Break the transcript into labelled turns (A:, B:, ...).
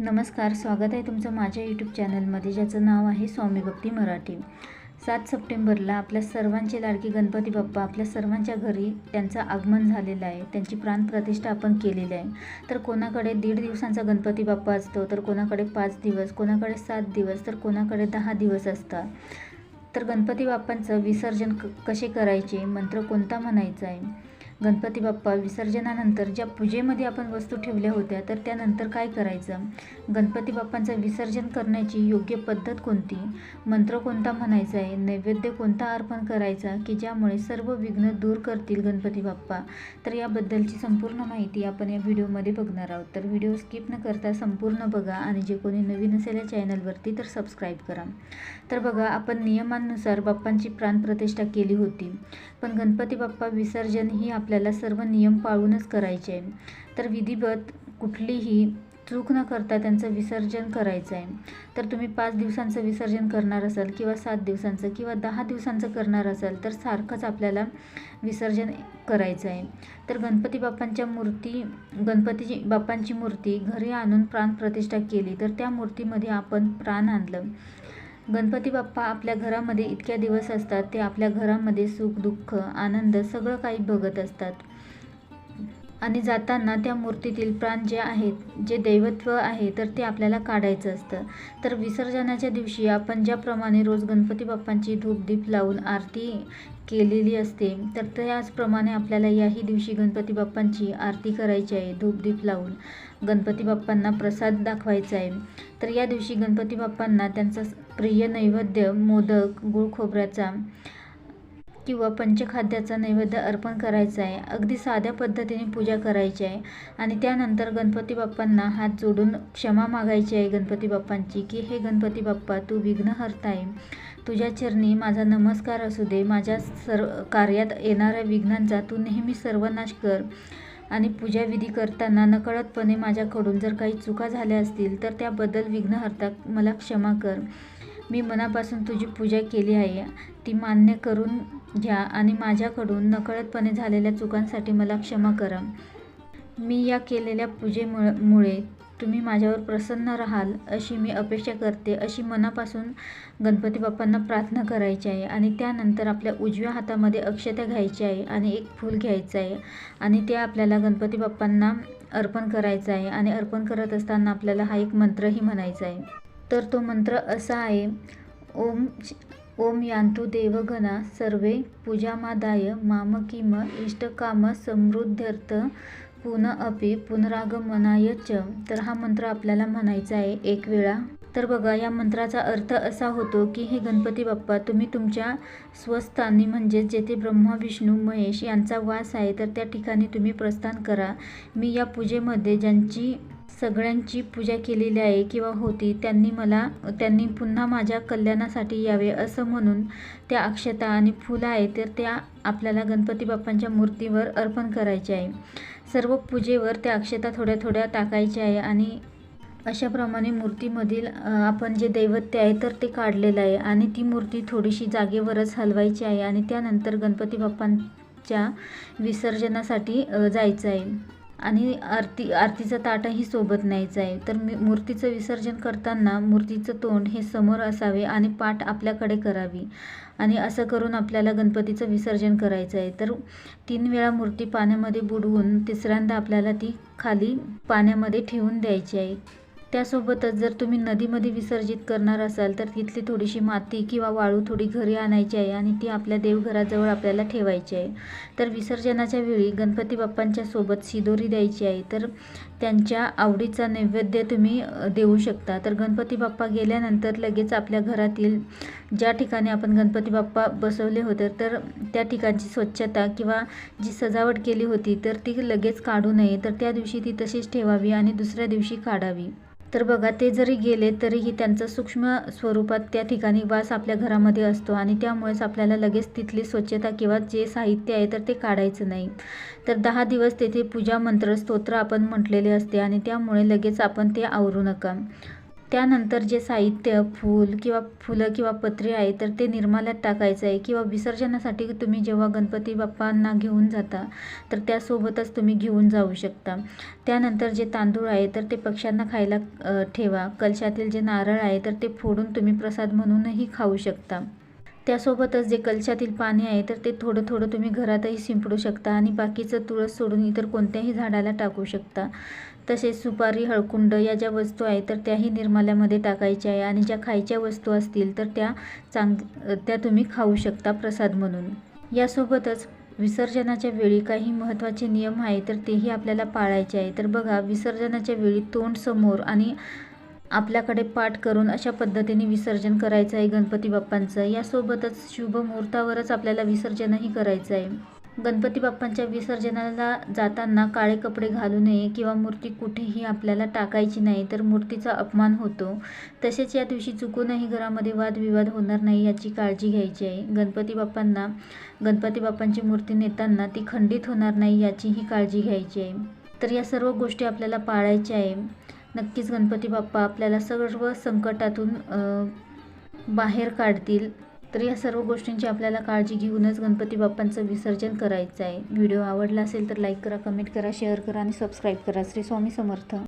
A: नमस्कार स्वागत आहे तुमचं माझ्या यूट्यूब चॅनलमध्ये ज्याचं नाव आहे स्वामी भक्ती मराठी. सात सप्टेंबरला आपल्या सर्वांचे लाडकी गणपती बाप्पा आपल्या सर्वांच्या घरी त्यांचं आगमन झालेलं आहे. त्यांची प्राणप्रतिष्ठा आपण केलेली आहे. तर कोणाकडे दीड दिवसांचा गणपती बाप्पा असतो तर कोणाकडे पाच दिवस कोणाकडे सात दिवस तर कोणाकडे दहा दिवस असतात. तर गणपती बाप्पांचं विसर्जन क कसे करायचे? मंत्र कोणता म्हणायचा आहे? गणपती बाप्पा विसर्जनानंतर ज्या पूजेमध्ये आपण वस्तू ठेवल्या होत्या तर त्यानंतर काय करायचं? गणपती बाप्पांचं विसर्जन करण्याची योग्य पद्धत कोणती? मंत्र कोणता म्हणायचा आहे? नैवेद्य कोणता अर्पण करायचा की ज्यामुळे सर्व विघ्न दूर करतील गणपती बाप्पा? तर याबद्दलची संपूर्ण माहिती आपण या व्हिडिओमध्ये बघणार आहोत. तर व्हिडिओ स्किप न करता संपूर्ण बघा आणि जे कोणी नवीन असेल या चॅनलवरती तर सबस्क्राईब करा. तर बघा आपण नियमांनुसार बाप्पांची प्राणप्रतिष्ठा केली होती. पण गणपती बाप्पा विसर्जन ही आप आपल्याला सर्व नियम पाळूनच करायचे. आहे तर विधिवत कुठलीही चूक न करता त्यांचं विसर्जन करायचं आहे तर तुम्ही पाच दिवसांचं विसर्जन करणार असाल किंवा सात दिवसांचं किंवा दहा दिवसांचं करणार असाल तर सारखंच आपल्याला विसर्जन करायचं आहे तर गणपती बाप्पांच्या मूर्ती गणपतीची बाप्पांची मूर्ती घरी आणून प्राणप्रतिष्ठा केली तर त्या मूर्तीमध्ये आपण प्राण आणलं. गणपती बाप्पा आपल्या घरामध्ये इतक्या दिवस असतात ते आपल्या घरामध्ये सुख दुःख आनंद सगळं काही बघत असतात. आणि जाताना त्या मूर्तीतील प्राण जे आहेत जे दैवत्व आहे तर ते आपल्याला काढायचं असतं. तर विसर्जनाच्या दिवशी आपण ज्याप्रमाणे रोज गणपती बाप्पांची धूपदीप लावून आरती केलेली असते तर त्याचप्रमाणे आपल्याला याही दिवशी गणपती बाप्पांची आरती करायची आहे धूपदीप लावून. गणपती बाप्पांना प्रसाद दाखवायचा आहे. तर या दिवशी गणपती बाप्पांना त्यांचा प्रिय नैवेद्य मोदक गुळ खोबऱ्याचा किंवा पंचखाद्याचा नैवेद्य अर्पण करायचा आहे. अगदी साध्या पद्धतीने पूजा करायची आहे आणि त्यानंतर गणपती बाप्पांना हात जोडून क्षमा मागायची आहे गणपती बाप्पांची की हे गणपती बाप्पा तू विघ्नहर्ता आहे तुझ्या चरणी माझा नमस्कार असू दे. माझ्या सर्व कार्यात येणाऱ्या विघ्नांचा तू नेहमी सर्वनाश कर. आणि पूजाविधी करताना नकळतपणे माझ्याकडून जर काही चुका झाल्या असतील तर त्याबद्दल विघ्नहर्ता मला क्षमा कर. मी मनापासून तुझी पूजा केली आहे. ती मान्य करून घ्या आणि माझ्याकडून नकळतपणे झालेल्या चुकांसाठी मला क्षमा करा. मी या केलेल्या पूजेमुळे मुळे तुम्ही माझ्यावर प्रसन्न राहाल अशी मी अपेक्षा करते अशी मनापासून गणपती बाप्पांना प्रार्थना करायची आहे आणि त्यानंतर आपल्या उजव्या हातामध्ये अक्षता घ्यायची आहे आणि एक फूल घ्यायचं आहे आणि ते आपल्याला गणपती बाप्पांना अर्पण करायचं आहे आणि अर्पण करत असताना आपल्याला हा एक मंत्रही म्हणायचा आहे. तर तो मंत्र असा आहे ओम ओम यांतु देवगणा सर्वे पूजामादाय माम किम इष्टकाम समृद्ध्यर्थ पुन अपि पुनरागमनाय च तर हा मंत्र आपल्याला म्हणायचा आहे एक वेळा. तर बघा या मंत्राचा अर्थ असा होतो की हे गणपती बाप्पा तुम्ही तुमच्या स्वस्थानी म्हणजेच जेथे ब्रह्मा विष्णू महेश यांचा वास आहे तर त्या ठिकाणी तुम्ही प्रस्थान करा. मी या पूजेमध्ये ज्यांची सगळ्यांची पूजा केलेली आहे किंवा होती त्यांनी मला त्यांनी पुन्हा माझ्या कल्याणासाठी यावे असं म्हणून त्या अक्षता आणि फुलं आहे तर त्या आपल्याला गणपती बाप्पांच्या मूर्तीवर अर्पण करायचे आहे. सर्व पूजेवर त्या अक्षता थोड्या थोड्या टाकायच्या आहे आणि अशाप्रमाणे मूर्तीमधील आपण जे दैवत्य आहे तर ते काढलेलं आहे आणि ती मूर्ती थोडीशी जागेवरच हलवायची आहे आणि त्यानंतर गणपती बाप्पांच्या विसर्जनासाठी जायचं आहे. आणि आरती आरतीचं ताटही सोबत न्यायचं आहे. तर मी मूर्तीचं विसर्जन करताना मूर्तीचं तोंड हे समोर असावे आणि पाठ आपल्याकडे करावी. आणि असं करून आपल्याला गणपतीचं विसर्जन करायचं आहे. तर तीन वेळा मूर्ती पाण्यामध्ये बुडवून तिसऱ्यांदा आपल्याला ती खाली पाण्यामध्ये ठेवून द्यायची आहे. त्यासोबतच जर तुम्ही नदीमध्ये विसर्जित करणार असाल तर तिथली थोडीशी माती किंवा वाळू थोडी घरी आणायची आहे आणि ती आपल्या देवघराजवळ आपल्याला ठेवायची आहे. तर विसर्जनाच्या वेळी गणपती बाप्पांच्या सोबत शिदोरी द्यायची आहे. तर त्यांच्या आवडीचा नैवेद्य तुम्ही देऊ शकता. तर गणपती बाप्पा गेल्यानंतर लगेच आपल्या घरातील ज्या ठिकाणी आपण गणपती बाप्पा बसवले होते तर त्या ठिकाणची स्वच्छता किंवा जी सजावट केली होती तर ती लगेच काढू नये. तर त्या दिवशी ती तशीच ठेवावी आणि दुसऱ्या दिवशी काढावी. तर बघा ते जरी गेले तरीही त्यांचा सूक्ष्म स्वरूपात त्या ठिकाणी वास आपल्या घरामध्ये असतो आणि त्यामुळेच आपल्याला लगेच तिथली स्वच्छता किंवा जे साहित्य आहे तर ते काढायचं नाही. तर दहा दिवस तेथे पूजा मंत्र स्तोत्र आपण म्हटलेले असते आणि त्यामुळे लगेच आपण ते आवरू नका. त्यानंतर जे साहित्य फूल किंवा फुलं किंवा पत्रे आहे तर ते निर्माल्यात टाकायचं आहे किंवा विसर्जनासाठी तुम्ही जेव्हा गणपती बाप्पांना घेऊन जाता तर त्यासोबतच तुम्ही घेऊन जाऊ शकता. त्यानंतर जे तांदूळ आहे तर ते पक्ष्यांना खायला ठेवा. कलशातील जे नारळ आहे तर ते फोडून तुम्ही प्रसाद म्हणूनही खाऊ शकता. त्यासोबतच जे कलशातील पाणी आहे तर ते थोडं थोडं तुम्ही घरातही शिंपडू शकता आणि बाकीचं तुळस सोडून इतर कोणत्याही झाडाला टाकू शकता. तसेच सुपारी हळकुंड या ज्या वस्तू आहेत तर त्याही निर्माल्यामध्ये टाकायच्या आहे आणि ज्या खायच्या वस्तू असतील तर त्या चांग त्या तुम्ही खाऊ शकता प्रसाद म्हणून. यासोबतच विसर्जनाच्या वेळी काही महत्त्वाचे नियम आहे तर तेही आपल्याला पाळायचे आहे. तर बघा विसर्जनाच्या वेळी तोंड समोर आणि आपल्याकडे पाठ करून अशा पद्धतीने विसर्जन करायचं आहे गणपती बाप्पांचं. यासोबतच शुभ मुहूर्तावरच आपल्याला विसर्जनही करायचं आहे. गणपती बाप्पांच्या विसर्जनाला जाताना काळे कपडे घालू नये किंवा मूर्ती कुठेही आपल्याला टाकायची नाही तर मूर्तीचा अपमान होतो. तसेच या दिवशी चुकूनही घरामध्ये वादविवाद होणार नाही याची काळजी घ्यायची आहे. गणपती बाप्पांना गणपती बाप्पांची मूर्ती नेताना ती खंडित होणार नाही याचीही काळजी घ्यायची आहे. तर या सर्व गोष्टी आपल्याला पाळायच्या आहे. नक्कीच गणपती बाप्पा आपल्याला सर्व संकटातून बाहेर काढतील. तर या सर्व गोष्टींची आपल्याला काळजी घेऊनच गणपती बाप्पांचं विसर्जन करायचं आहे व्हिडिओ आवडला असेल तर लाईक करा कमेंट करा शेअर करा आणि सबस्क्राईब करा. श्री स्वामी समर्थ.